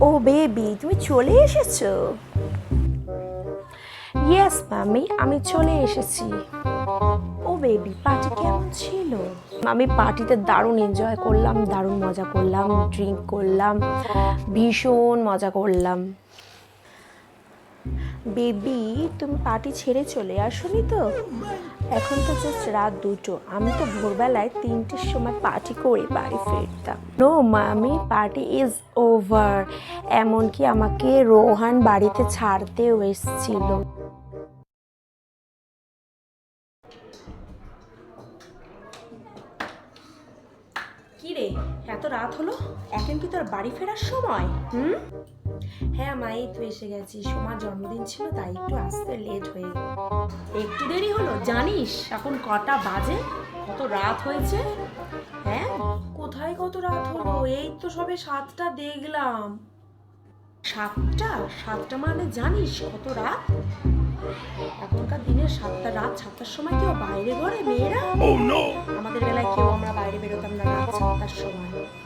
ও baby, তুমি চলে এসেছ? ইয়েস মামি, আমি চলে এসেছি। ও বেবি পার্টি কেমন ছিল? আমি পার্টিতে দারুণ এনজয় করলাম, দারুণ মজা করলাম ড্রিঙ্ক করলাম, ভীষণ মজা করলাম। বেবি, তুমি পার্টি ছেড়ে চলে আসনি তো? এখন তো জাস্ট রাত দুটো। আমি তো ভোরবেলায় তিনটের সময় পার্টি করে বাড়ি ফিরতাম। নো মামি পার্টি ইজ ওভার এমনকি আমাকে রোহান বাড়িতে ছাড়তেও এসেছিল। কি রে? এত রাত হলো? এখন কি তোর বাড়ি ফেরার সময়? হুম? হ্যাঁ মাই তো এসে গেছি সোমার জন্মদিন ছিল তাই একটু আসতে লেট হয়ে গেল। একটু দেরি হলো? জানিস এখন কটা বাজে? কত রাত হয়েছে? হ্যাঁ? কোথায় কত রাত হলো? এই তো সবে সাতটা দেখলাম। সাতটা? সাতটা মানে জানিস কত রাত? এখনকার দিনে সাতটা রাত সাতটার সময় কেউ বাইরে ঘরে? মেয়েরা? আমাদের বেলায় কেউ আমরা বাইরে বেরোতাম না। রাত সাতটার সময়